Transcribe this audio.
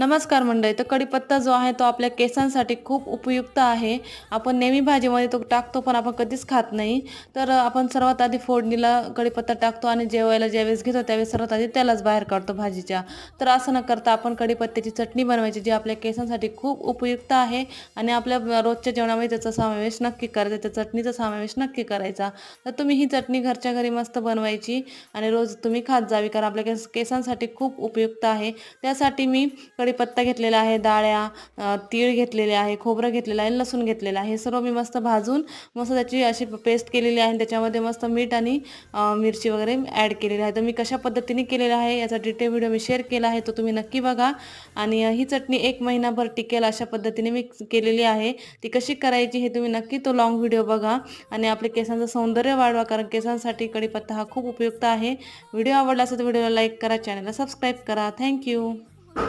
नमस्कार मंडळी तर कढीपत्ता जो आहे तो आपल्या केसांसाठी खूप उपयुक्त आहे. आपण नेहमी भाजीमध्ये तो टाकतो पण आपण कधीच खात नाही. तर आपण सर्वात आधी फोडणीला कढीपत्ता टाकतो आणि जेवायला ज्यावेळेस घेतो त्यावेळेस सर्वात आधी त्यालाच बाहेर काढतो भाजीच्या. तर असं न करता आपण कढीपत्त्याची चटणी बनवायची जी आपल्या केसांसाठी खूप उपयुक्त आहे आणि आपल्या रोजच्या जेवणामध्ये त्याचा समावेश नक्की करायचा त्या चटणीचा समावेश नक्की करायचा. तर तुम्ही ही चटणी घरच्या घरी मस्त बनवायची आणि रोज तुम्ही खात जावी कारण आपल्या केस केसांसाठी खूप उपयुक्त आहे. त्यासाठी मी कढीपत्ता घेतलेला आहे डाळ्या तीळ घेतलेले आहे खोबरं घेतलेलं आहे लसूण घेतलेलं आहे. हे सर्व मी मस्त भाजून मस्त त्याची अशी पेस्ट केलेली आहे आणि त्याच्यामध्ये मस्त मीठ आणि मिरची वगैरे ॲड केलेली आहे. तर मी कशा पद्धतीने केलेलं आहे याचा डिटेल व्हिडिओ मी शेअर केला आहे तो तुम्ही नक्की बघा. आणि ही चटणी एक महिनाभर टिकेल अशा पद्धतीने मी केलेली आहे. ती कशी करायची हे तुम्ही नक्की तो लॉंग व्हिडिओ बघा. आणि आपल्या केसांचं सौंदर्य वाढवा कारण केसांसाठी कढीपत्ता हा खूप उपयुक्त आहे. व्हिडिओ आवडला असेल तर व्हिडिओला लाईक करा चॅनलला सबस्क्राईब करा. थँक्यू